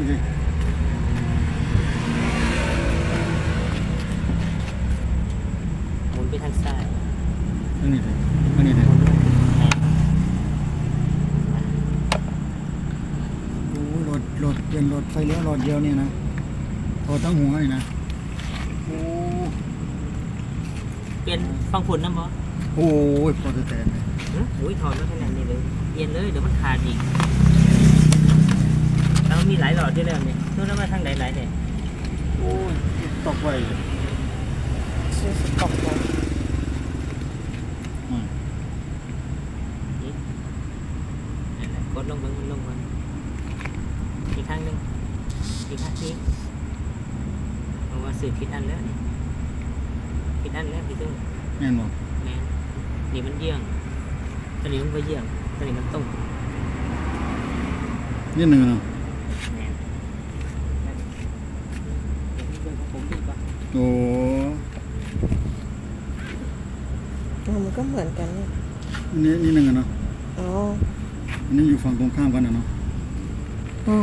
นี่ดิหมุนไปทางซ้ายอันนี้ดิอันนี้ดิหมุนไปทางซ้ายโอ้รถรถเป็นรถไฟเลี้ยวรถเดียวนี่นะพอตั้งหัวนี่นะโอ้เปลี่ยนฟังผลนะบอสโอ้ยพอจะแตนเลย อุ้ยถอดมาขนาดนี้เลยเปลี่ยนเลยเดี๋ยวมันขาดอีก แล้วมีหลายหลอดด้วยแล้วเนี่ยนู่นแล้วมาทางไหนหลายเนี่ยโอ้ยตกไปซื้อสต็อกไว้อืมนั่นแหละกดลงเบิ้งมันลงมันอีกข้างหนึงอีกข้างนี้เพราะว่าสื่อผิดอันแล้วนี่ผิดอันแล้วพี่ตุ้งแม่นบ่แม่นนี่มันเยี่ยงตอนนี้มันไปเยี่ยงตอนนี้มันตรงนี่หนึ่งเนาะ แม่นนั่นเดี๋ยวพี่เบิ่งของผมดีกว่า โอ้เออมันก็เหมือนกันนี่อันนี้นี่หนึ่งอะเนาะอ๋ออันนี้อยู่ฝั่งตรงข้ามกันนะเนาะโอ้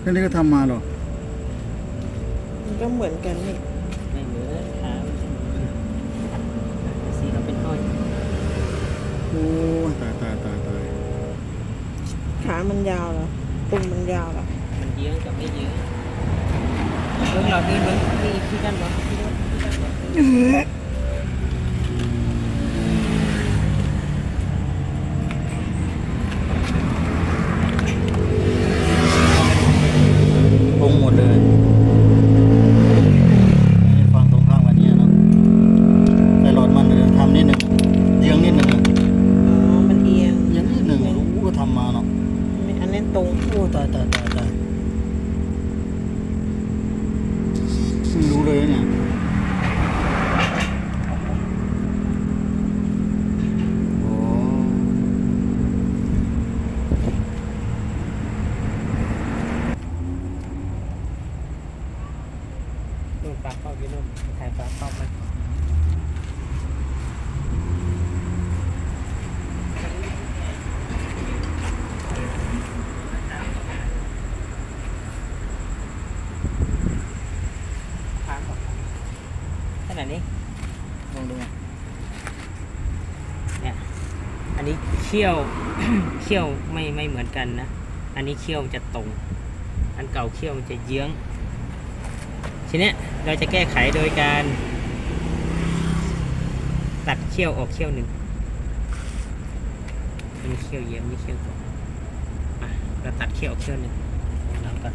แค่นี้ก็ทำมาเหรอมันก็เหมือนกันนี่ไม่เหมือนขาสีเราเป็นห้อยโอ้ยตายตายตายตายขามันยาวเหรอตุ่มมันยาวเหรอมันเยื้องกับไม่เยื้องเบิ่งหลอดเดินเบิ่งนี่ที่ กันบ่ที่กันที่กันบ่ ปรุงหมดเลยนี่ฝั่งตรงข้ามกันเนี่ยเนาะแต่หลอดมันเนี่ยทำนิดหนึ่งเยียงนิดหนึ่งอะ อ๋อ มันเอียง เยียงนิดหนึ่งรู้ก็ทำมาเนาะ อันนี้ตรง โอ้ตายตายตายตาย ไม่รู้เลยเนี่ยโอ้ นู่นปลาเข้าอยู่นู่นถ่ายปลาเข้ามันทางออกขนาดนี้ ลองดูอะ เนี่ย อันนี้เขี้ยวเขี้ยวไม่ไม่เหมือนกันนะ อันนี้เขี้ยวจะตรง อันเก่าเขี้ยวจะเยื้อง ทีนี้เราจะแก้ไขโดยการ ตัดเขี้ยวออกเขี้ยวหนึ่งอันนี้เขี้ยวเยื้องนี่เขี้ยวตรงเราตัดเขี้ยวออกเขี้ยวหนึ่งลองน้ำก่อน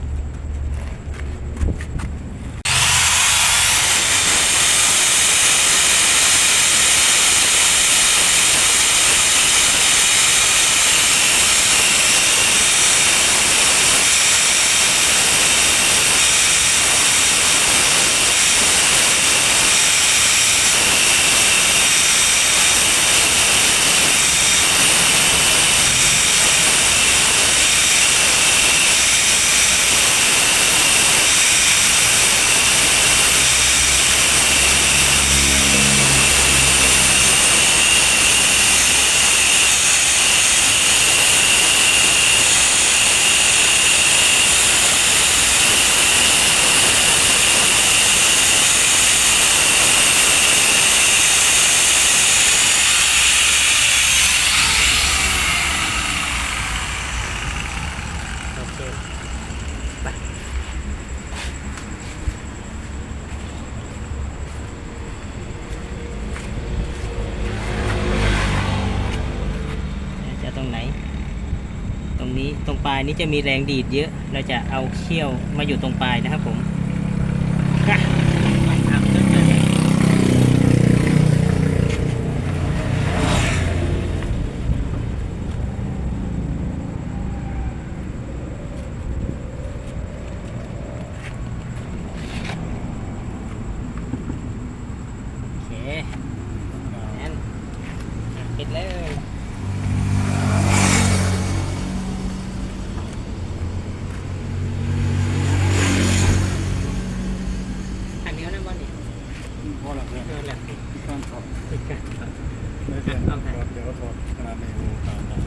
โอเคไปจะตรงไหน ตรงปลายนี้จะมีแรงดีดเยอะ เราจะเอาเขี้ยวมาอยู่ตรงปลายนะครับผม ไม่เป็นเดี๋ยวถอดขนาดในหูตามมา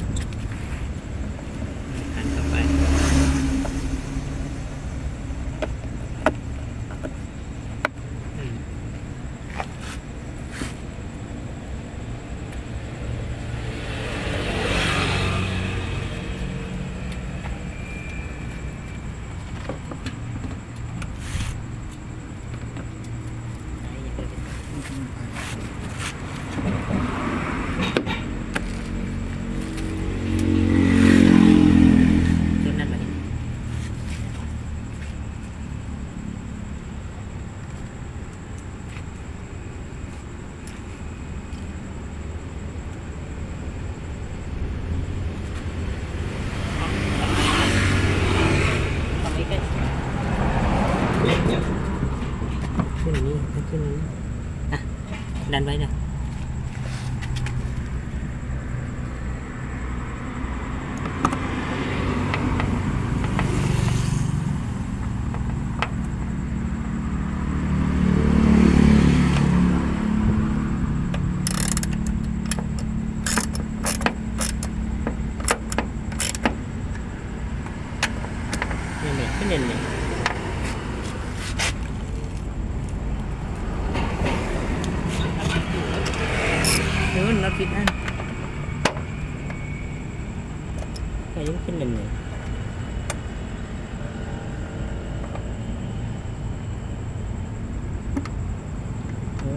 เด่นเลยเดี๋ยวเราคิดอันแต่ยังขึ้นเด่นเลยเออ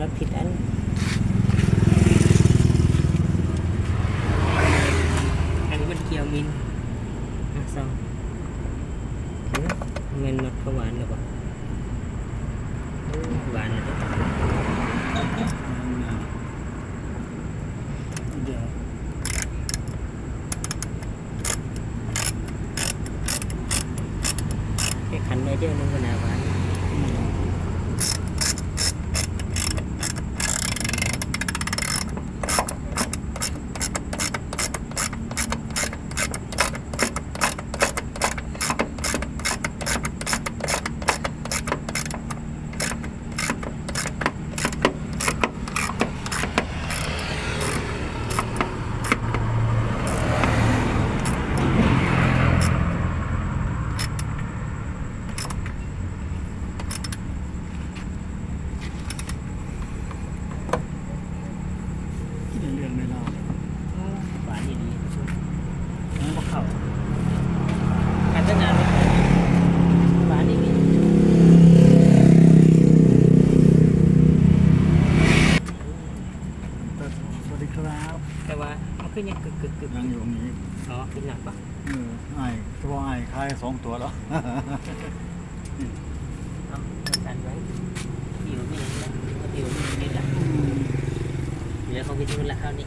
รับผิดอัน อันนี้มันเกียวมินอะซองเอ๊ะเงินนดเขาหวานหรือเปล่าโอ้หวานเลย เดี๋ยว แค่ขันได้เดียวนึงก็น่าหวานเรื่องในเรา โอ้หวานอย่างนี้พวกเขาขันตั้งนานแล้วหวานอย่างนี้ สวัสดีครับ แต่ว่ามันขึ้นยังกึกกึกกึก ยังอยู่ตรงนี้ อ๋อขึ้นหนักปะ เออไอ้เฉพาะไอ้คายสองตัวแล้ว เอากันไว้ผิวไม่ย่างนี้ละผิวไม่อย่างนี้ละเหลือของพิทูลละคราวนี้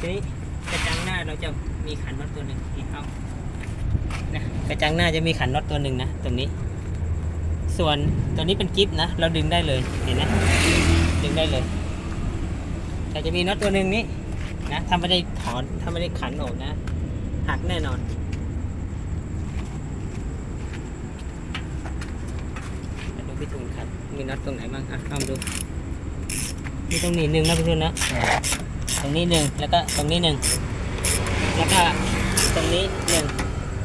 ทีนี้กระจังหน้าเราจะมีขันน็อตตัวหนึ่งนี่เอานะกระจังหน้าจะมีขันน็อตตัวหนึ่งนะตรงนี้ ส่วนตัวนี้เป็นกิฟต์นะเราดึงได้เลยเห็นไหมดึงได้เลย แต่จะมีน็อตตัวหนึ่งนี้นะถ้าไม่ได้ถอนถ้าไม่ได้ขันออกนะหักแน่นอนมาดู พี่ทูลครับ มีน็อตตรงไหนบ้างอะลองดูมีตรงนี้หนึ่งนะพี่ทูลนะตรงนี้หนึ่งแล้วก็ตรงนี้หนึ่งแล้วก็ตรงนี้หนึ่ง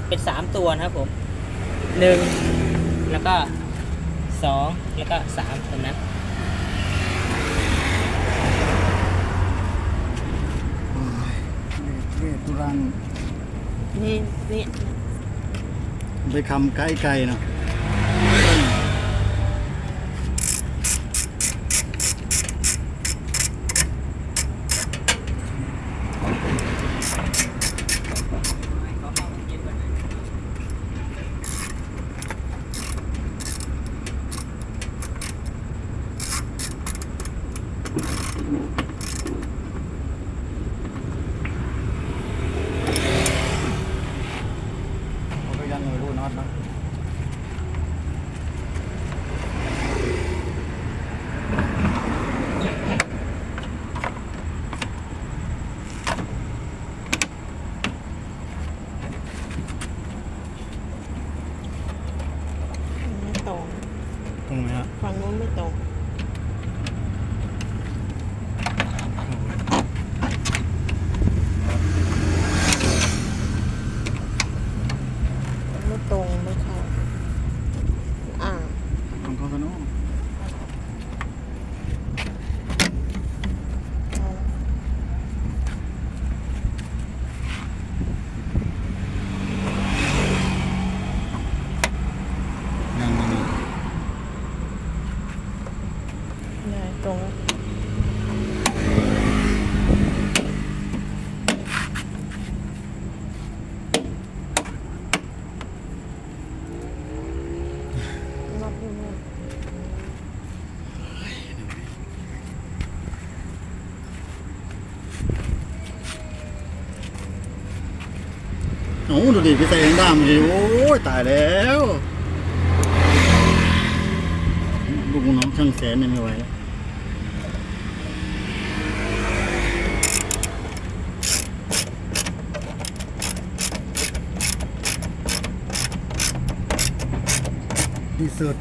เป็นสามตัวนะครับผมหนึ่งแล้วก็สองแล้วก็สามตรงนั้นโอ้ยเวทตุรังนี่นี่ไปคำไกลไกลๆเนาะ เขาก็ยังไม่รู้น็อตนะ ไม่ตรง ตรงไหมฮะ ฝั่งนู้นไม่ตกงไม่ตรงไม่เข้าอ่า ของเขาสนุก เอา ยังไม่มี เนี่ยตรงแล้วนับอยู่นู่น โอ้ ดูดิพี่เซงด้ามดิโอ้ยตายแล้วลูกน้องช่างแสนเนี่ยไม่ไหวแล้วที่สุด